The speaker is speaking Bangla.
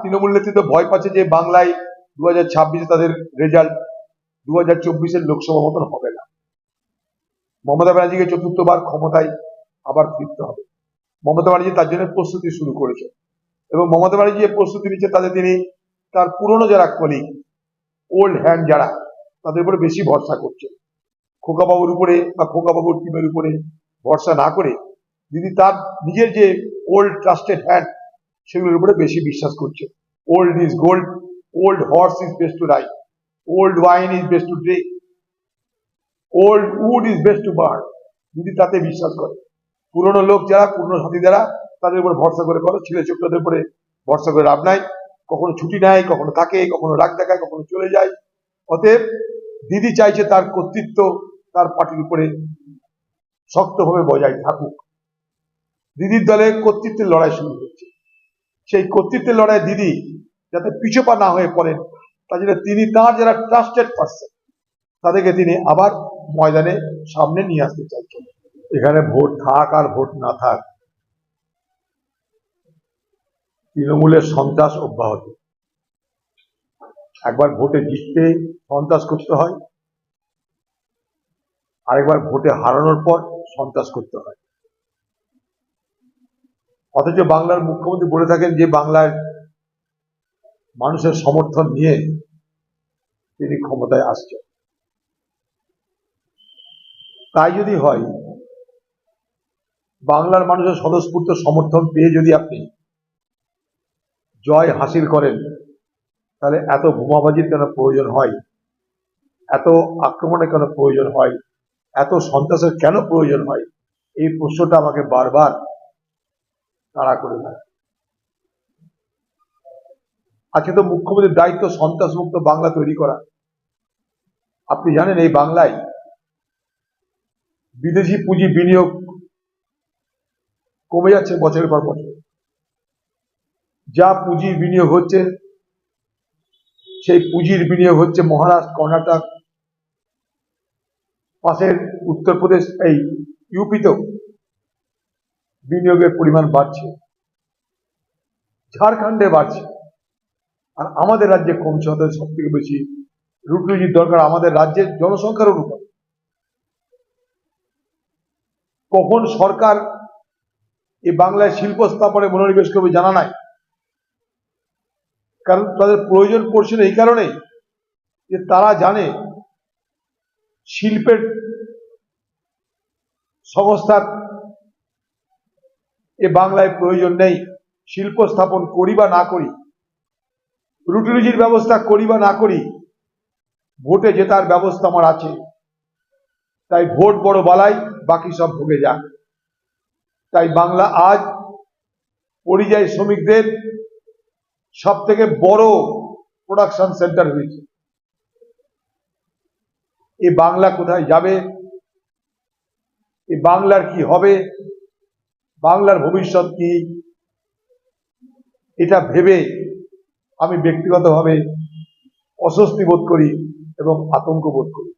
তৃণমূল নেতৃত্ব ভয় পাচ্ছে যে বাংলায় দু হাজার ছাব্বিশে তাদের রেজাল্ট দু হাজার চব্বিশের লোকসভা মতন হবে না। মমতা ব্যানার্জিকে চতুর্থবার ক্ষমতায় আবার ফিরতে হবে। মমতা ব্যানার্জি তার জন্য প্রস্তুতি শুরু করেছে এবং মমতা ব্যানার্জি যে প্রস্তুতি নিচ্ছে তাতে তিনি তার পুরনো যারা কলিগ ওল্ড হ্যান্ড যারা, তাদের উপরে বেশি ভরসা করছে খোকাবাবুর উপরে বা খোকাবাবুর টিমের উপরে ভরসা না করে যদি তার নিজের যে ওল্ড ট্রাস্টেড হ্যান্ড সেগুলোর উপরে বেশি বিশ্বাস করছে। Old is gold old horse is best to ride old wine is best to drink old wood is best to burn দিদি তাতে বিশ্বাস করে। পুরনো লোক যারা, পুরনো সাথী যারা, তাদের উপর ভরসা করে করো। ছেলে ছোটদের উপরে ভরসা করে লাভ নাই। কখনো ছুটি নেয়, কখনো থাকে, কখনো রাগ দেখায়, কখনো চলে যায়। অতএব দিদি চাইছে তার কর্তৃত্ব তার পার্টির উপরে শক্তভাবে বজায় থাকুক। দিদির দলে কর্তৃত্বের লড়াই শুরু হচ্ছে সেই কর্তৃত্বের লড়াই দিদি যাতে পিছপা না হয়ে পড়েন, তার তিনি তার যারা ট্রাস্টেড পার্সন তাদেরকে তিনি আবার ময়দানে সামনে নিয়ে আসতে চাইছেন। এখানে ভোট থাক আর ভোট না থাক, তৃণমূলের সন্ত্রাস অব্যাহত। একবার ভোটে জিততে সন্ত্রাস করতে হয়, আরেকবার ভোটে হারানোর পর সন্ত্রাস করতে হয়। অথচ বাংলার মুখ্যমন্ত্রী বলে থাকেন যে বাংলার মানুষের সমর্থন নিয়ে তিনি ক্ষমতায় আসছেন। তাই যদি হয়, বাংলার মানুষের স্বতঃস্ফূর্ত সমর্থন পেয়ে যদি আপনি জয় হাসিল করেন, তাহলে এত বোমাবাজির কেন প্রয়োজন হয়? এত আক্রমণের কেন প্রয়োজন হয়? এত সন্ত্রাসের কেন প্রয়োজন হয়? এই প্রশ্নটা আমাকে বারবার তাড়া করে দেয়। আজকে তো মুখ্যমন্ত্রীর দায়িত্ব সন্ত্রাস মুক্ত বাংলা তৈরি করা। আপনি জানেন এই বাংলায় বিদেশি পুঁজি বিনিয়োগ কমে যাচ্ছে বছরের পর বছর। যা পুঁজির বিনিয়োগ হচ্ছে, সেই পুঁজির বিনিয়োগ হচ্ছে মহারাষ্ট্র, কর্ণাটক, পাশের উত্তরপ্রদেশ, এই ইউপিতেও। বিনিয়োগের পরিমাণ বাড়ছে, ঝাড়খণ্ডে বাড়ছে, আর আমাদের রাজ্যে কমছে আমাদের সব থেকে বেশি রুটরুজির দরকার আমাদের রাজ্যের জনসংখ্যার অনুপাত। কখন সরকার এই বাংলায় শিল্প স্থাপনে মনোনিবেশ করবে জানা নাই। কারণ তাদের প্রয়োজন পড়ছে না এই কারণেই যে তারা জানে শিল্পের সংস্থার এ বাংলায় প্রয়োজন নেই। শিল্প স্থাপন করি বা না করি, রুটি রুজির ব্যবস্থা করি বা না করি, ভোটে জেতার ব্যবস্থা আমার আছে। তাই ভোট বড় বালাই, বাকি সব ভোগে যাক। তাই বাংলা আজ পরিযায়ী শ্রমিকদের সব থেকে বড় প্রোডাকশন সেন্টার হয়েছে। এ বাংলা কোথায় যাবে? এ বাংলার কি হবে? বাংলার ভবিষ্যৎ কি? এটা ভেবে আমি ব্যক্তিগতভাবে অস্বস্তি বোধ করি এবং আতঙ্ক বোধ করি।